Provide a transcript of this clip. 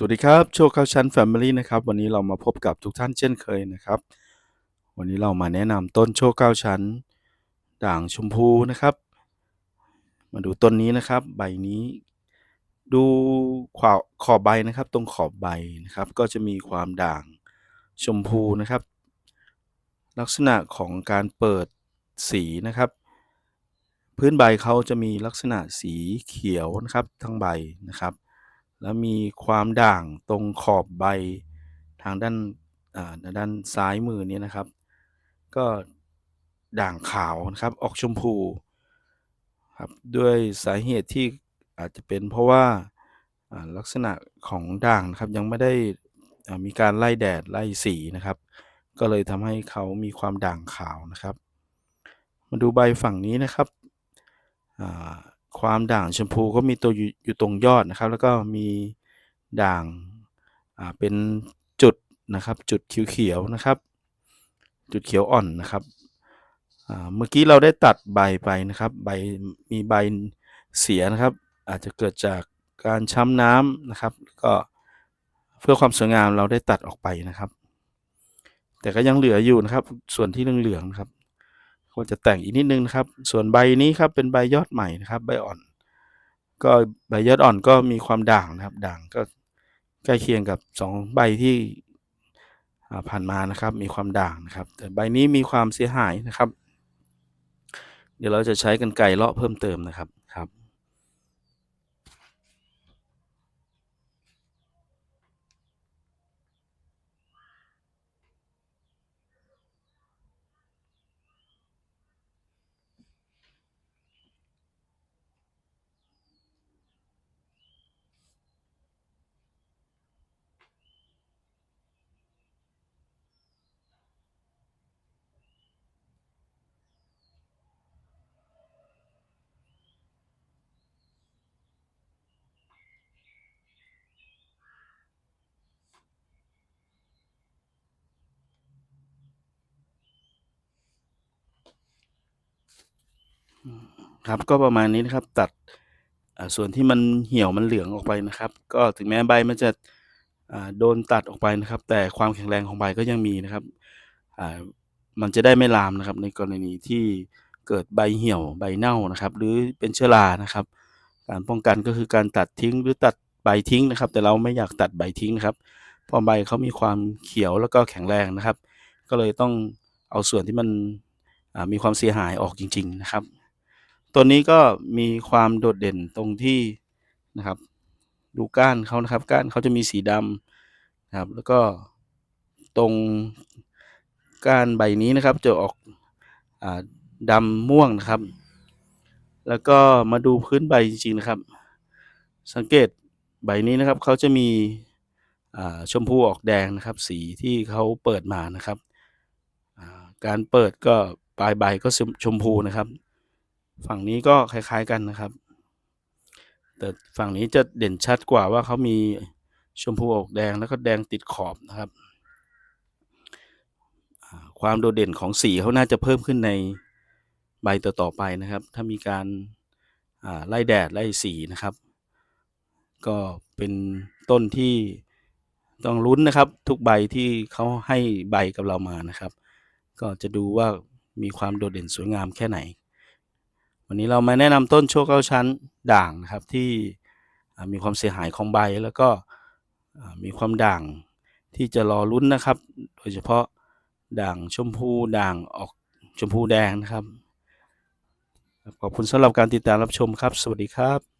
สวัสดีครับ โชคเข้าชั้น Family นะครับ วันนี้เรามาพบกับทุกท่านเช่นเคยนะครับ วันนี้เรามาแนะนำต้นโชคเก้าชั้น ด่างชมพูนะครับ มาดูต้นนี้นะครับ ใบนี้ ดูขอบขอบใบนะครับ ตรงขอบใบนะครับ ก็จะมีความด่างชมพูนะครับ ลักษณะของการเปิดสีนะครับ พื้นใบเขาจะมีลักษณะสีเขียวนะครับ ทั้งใบนะครับ แล้วมีความด่างตรงขอบใบทางด้านด้านซ้ายมือนี้นะครับ ก็ด่างขาวนะครับออกชมพูครับด้วยสาเหตุที่อาจจะเป็นเพราะว่าลักษณะของด่างนะครับยังไม่ได้มีการไล่แดดไล่สีนะครับ ก็เลยทำให้เขามีความด่างขาวนะครับ มาดูใบฝั่งนี้นะครับ ความด่างชมพูก็มีตัวอยู่อยู่ตรงยอดนะครับ แล้วก็มีด่างเป็นจุดนะครับ จุดเขียวๆนะครับ จุดเขียวอ่อนนะครับเมื่อกี้เราได้ตัดใบไปนะครับ ใบมีใบเสียนะครับ อาจจะเกิดจากการช้ำน้ำนะครับ ก็เพื่อความสวยงามเราได้ตัดออกไปนะครับ แต่ก็ยังเหลืออยู่นะครับ ส่วนที่เหลืองๆนะครับ ควรจะแต่งอีกนิดนึงนะครับ ส่วนใบนี้ครับเป็นใบยอดใหม่นะครับ ใบอ่อน ก็ใบยอดอ่อนก็มีความด่างนะครับ ด่างก็ใกล้เคียงกับสองใบที่ผ่านมานะครับ มีความด่างนะครับ แต่ใบนี้มีความเสียหายนะครับ เดี๋ยวเราจะใช้กันไกรเลาะเพิ่มเติมนะครับ ครับก็ประมาณนี้นะครับตัดส่วนที่มันเหี่ยวมันเหลืองออกไปนะครับ ก็ถึงแม้ใบมันจะโดนตัดออกไปนะครับ แต่ความแข็งแรงของใบก็ยังมีนะครับมันจะได้ไม่ลามนะครับ ในกรณีที่เกิดใบเหี่ยวใบเน่านะครับ หรือเป็นเชื้อรานะครับ การป้องกันก็คือการตัดทิ้งหรือตัดใบทิ้งนะครับ แต่เราไม่อยากตัดใบทิ้งนะครับเพราะใบเขามีความเขียวแล้วก็แข็งแรงนะครับ ก็เลยต้องเอาส่วนที่มันมีความเสียหายออกจริง ๆ นะครับ ตัวนี้ก็มีความโดดเด่นตรงที่นะครับ ดูก้านเขานะครับ ก้านเขาจะมีสีดำนะครับ แล้วก็ตรงก้านใบนี้นะครับ จะออกอดำม่วงนะครับ แล้วก็มาดูพื้นใบจริงๆนะครับ สังเกตใบนี้นะครับเขาจะมีชมพูออกแดงนะครับ สีที่เขาเปิดมานะครับ การเปิดก็ปลายใบก็ชมพูนะครับ ฝั่งนี้ก็คล้าย ๆกันนะครับ แต่ฝั่งนี้จะเด่นชัดกว่าว่าเขามีชมพูออกแดงแล้วก็แดงติดขอบนะครับ ความโดดเด่นของสีเขาน่าจะเพิ่มขึ้นในใบต่อๆไปนะครับ ถ้ามีการไล่แดดไล่สีนะครับ ก็เป็นต้นที่ต้องลุ้นนะครับ ทุกใบที่เขาให้ใบกับเรามานะครับ ก็จะดูว่ามีความโดดเด่นสวยงามแค่ไหน วันนี้เรามาแนะนำต้นโชคเก้าชั้นด่างนะครับที่มีความเสียหายของใบแล้วก็มีความด่างที่จะรอลุ้นนะครับ โดยเฉพาะด่างชมพูด่างออกชมพูแดงนะครับ ขอบคุณสำหรับการติดตามรับชมครับ สวัสดีครับ